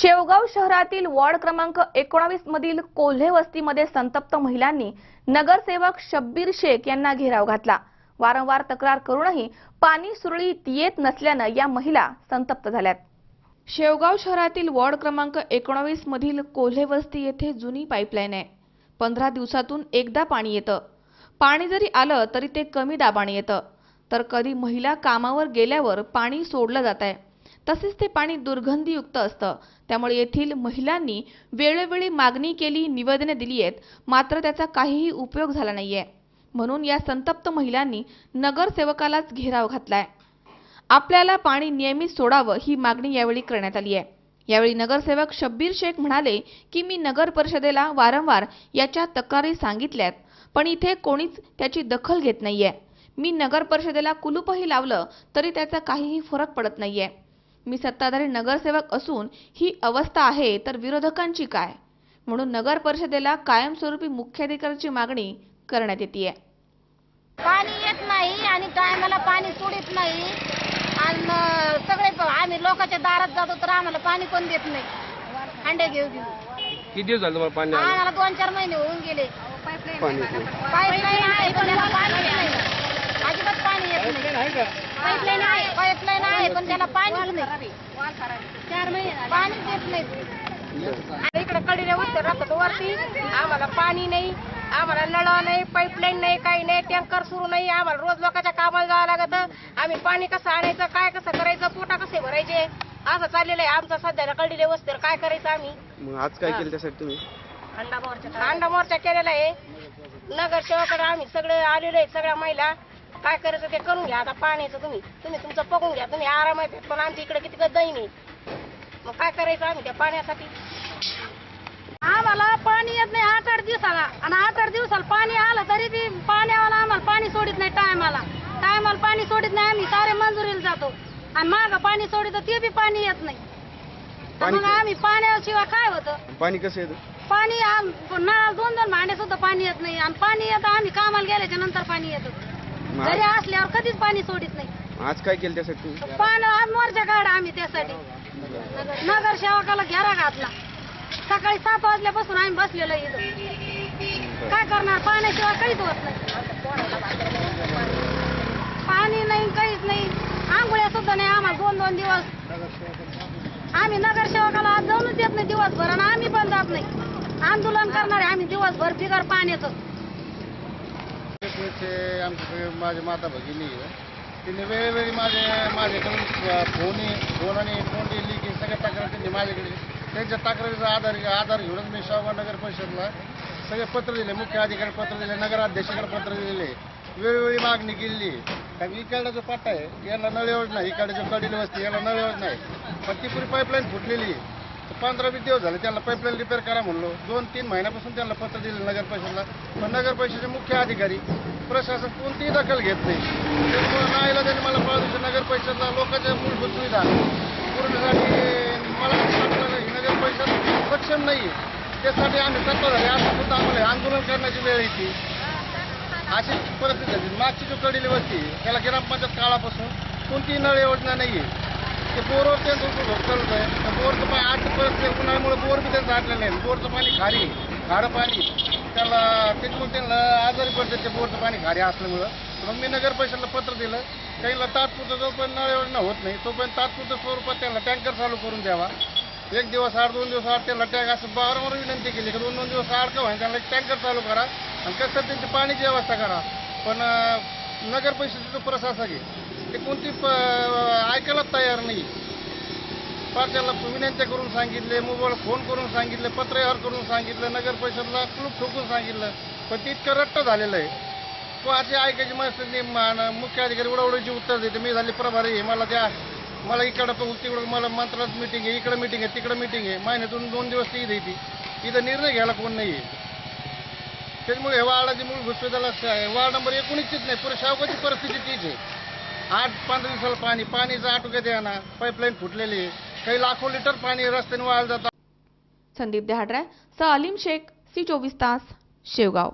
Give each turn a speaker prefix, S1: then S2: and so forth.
S1: शेवगाव शहरातील वॉर्ड क्रमांक एकोणावीस मधील कोल्हे वस्तीमध्ये संतप्त महिलांनी नगरसेवक शब्बीर शेख यांना घेराव घातला. वारंवार तक्रार करूनही पाणी सुरळीत येत नसल्यानं या महिला संतप्त झाल्यात. शेवगाव शहरातील वॉर्ड क्रमांक एकोणावीस मधील कोल्हे वस्ती येथे जुनी पाईपलाईन आहे. पंधरा दिवसातून एकदा पाणी येतं. पाणी जरी आलं तरी ते कमी दाबाने येतं. तर कधी महिला कामावर गेल्यावर पाणी सोडलं जात आहे. तसेच ते पाणी दुर्गंधीयुक्त असतं. त्यामुळे येथील महिलांनी वेळोवेळी मागणी केली निवेदने दिली आहेत. मात्र त्याचा काहीही उपयोग झाला नाहीये. म्हणून या संतप्त महिलांनी नगरसेवकालाच घेराव घातलाय. आपल्याला पाणी नियमित सोडावं ही मागणी यावेळी करण्यात आली आहे यावेळी नगरसेवक शब्बीर शेख म्हणाले की मी नगर परिषदेला वारंवार याच्या तक्रारी सांगितल्यात पण इथे कोणीच त्याची दखल घेत नाहीये. मी नगर परिषदेला कुलूपही लावलं तरी त्याचा काहीही फरक पडत नाहीये. मी सत्ताधारी नगरसेवक असून ही अवस्था आहे तर विरोधकांची काय? म्हणून नगर परिषदेला कायमस्वरूपी मुख्याधिकाऱ्याची मागणी करण्यात येते
S2: पाणी येत नाही आणि टायमाला पाणी सोडित नाही. आणि सगळे आम्ही लोकांच्या दारात जातो तर आम्हाला पाणी कोण देत नाही? अंडे घेऊ घेऊ.
S3: किती दिवस झाले पाणी आलं
S2: आम्हाला दोन चार महिने होऊन गेले.
S3: पाणी.
S2: पाईपलाईन आहे पण त्याला पाणी येत नाही. अजिबात पाणी येत नाही. पाईपलाईन आहे. आहे पण त्याला पाणीच नाही. चार महिने पाणीच येत नाही.
S4: इकडे कडीने उत्तर राहतात वरती. आम्हाला पाणी नाही आम्हाला नळ नाही पाईपलाईन नाही काही नाही टँकर सुरू नाही. आम्हाला रोज लोकांच्या कामाला जावं लागत. आम्ही पाणी कसं आणायचं काय कसं करायचं पोटा कसे भरायचे? असं चाललेलं आहे. आमचं सध्याला कडीले वस्तीवर काय करायचं आम्ही?
S3: मग आज काय केलं त्यासाठी तुम्ही?
S4: अंडा मोर्चा केलेला आहे. नगरसेवकाकडे आम्ही सगळे आलेलो आहे सगळ्या महिला. काय करायचं ते करून घ्या. आता पाण्याचं तुम्ही तुम्ही तुमचं बघून घ्या. तुम्ही आराम आहे पण आमच्या इकडे किती दैन आहे मग काय करायचं आम्ही त्या पाण्यासाठी?
S2: आम्हाला पाणी येत नाही आठ आठ दिवसाला. आणि आठ आठ दिवसाला पाणी आलं तरी ती पाण्यावाला आम्हाला पाणी सोडित नाही टायमाला. टायमाला पाणी सोडित नाही आम्ही सारे मंजुरीला जातो. आणि माग पाणी सोडित ते बी पाणी येत नाही.
S3: पाणी-
S2: मग आम्ही पाण्याशिवाय काय होतं?
S3: पाणी कसं येतं?
S2: पाणी आम- नळाला दोन दोन भांडे सुद्धा पाणी येत नाही. आणि पाणी येतं आम्ही कामाला गेल्याच्यानंतर पाणी येतं. घरी असल्यावर कधीच पाणी सोडित नाही.
S3: आज काय केलं त्यासाठी?
S2: पाणी आज मोर्चा काढा आम्ही त्यासाठी. नगरसेवकाला घेरा घातला. सकाळी सात वाजल्यापासून आम्ही बसलेलो इथं. काय करणार? पाण्याशिवाय काहीच होत नाही. पाणी नाही काहीच नाही. आंघोळ्या सुद्धा नाही आम्हाला दोन दोन दिवस. आम्ही नगरसेवकाला आज जाऊनच देत नाही दिवसभर आणि आम्ही पण जात नाही. आंदोलन करणार आम्ही दिवसभर बिगर पाण्याचं.
S5: ते आमचे सगळे माझे माता भगिनी आहे. तिने वेळोवेळी माझे माझ्याकडून फोन फोन आणि फोन दिली की सगळ्या तक्रार त्यांनी माझ्याकडे त्यांच्या तक्रारीचा आधार आधार घेऊनच मी शाहबाग नगर परिषदला सगळे पत्र दिले मुख्य अधिकारी पत्र दिले नगराध्यक्षाकडे पत्र दिले वेळोवेळी मागणी केली कारण इकडला जो पट्टा आहे याला नळ योजना इकडे जो कडील वस्ती याला नळ योजना आहे पण ती पुरी पाईपलाईन फुटलेली आहे पंधरा वीस दिवस झाले त्यांना पाईपलाईन रिपेअर करा म्हणलो. दोन तीन महिन्यापासून त्यांना पत्र दिलं नगर परिषदला. पण नगर परिषदेचे मुख्य अधिकारी प्रशासन कोणतीही दखल घेत नाही. त्यामुळे नाईला त्यांनी मला पाळू नगर परिषदला लोकांच्या मूलभूत सुविधा. पूर्णसाठी मला ही नगर परिषद सक्षम नाही त्यासाठी आम्ही सत्ताधारी आता सुद्धा आम्हाला आंदोलन करण्याची वेळ येते अशी परिस्थिती झाली. मागची जो कडीली वस्ती त्याला ग्रामपंचायत काळापासून कोणतीही नळ योजना नाही आहे ते बोरवर त्यांचं उपयोग चालत आहे तर बोरचं पाणी आज ते उन्हाळ्यामुळे बोर बी त्यांचं आटलेलं नाही बोरचं पाणी खारी आहे, खारं पाणी. त्याला त्याच्यामुळे त्यांना आजारी पडते ते बोरचं पाणी खारी असल्यामुळं. मग मी नगर परिषदला पत्र दिलं. त्यांना तात्पुरतं जोपर्यंत नळ योजना होत नाही तोपर्यंत तात्पुरतं स्वरूपात त्यांना टँकर चालू करून द्यावा. एक दिवस आड दोन दिवस आठ त्यांना टँक असं वारंवार विनंती केली की दोन दोन दिवस आड का त्यांना एक टँकर चालू करा आणि कसं त्यांची पाण्याची व्यवस्था करा. पण नगर परिषदेचं प्रशासक आहे ते कोणती प- ऐकायलाच तयार नाही. फार त्याला विनंत्या करून सांगितले मोबाईल फोन करून सांगितले पत्रव्यवहार करून सांगितलं नगर परिषदला क्लूप ठोकून सांगितलं. पण ते इतकं रट्ट झालेलं आहे. कोणाची ऐकायची मस्त नाही मुख्य अधिकारी उडवडीची उत्तर देते मी झाले प्रभारी आहे मला द्या. मला इकडं पण तिकडं मला मंत्रात मिटिंग आहे इकडं मिटिंग आहे तिकडं मिटिंग आहे. महिन्यातून दोन दिवस ती इथे येते. इथं निर्णय घ्यायला कोण नाही आहे त्याच्यामुळे हे वार्डाची मूलभूत सुविधाला वार्ड नंबर एकोणीसचीच नाही पुरे शावकाची परिस्थिती तीच आहे. आठ पंधरा दिवसाला पाणी पाणीचा आटोक्यात येणार पाईपलाईन फुटलेली आहे. काही लाखो लिटर पाणी रस्त्याने वाळलं जातं.
S1: संदीप देहाड्रे स अलिम शेख सी चोवीस तास शेवगाव.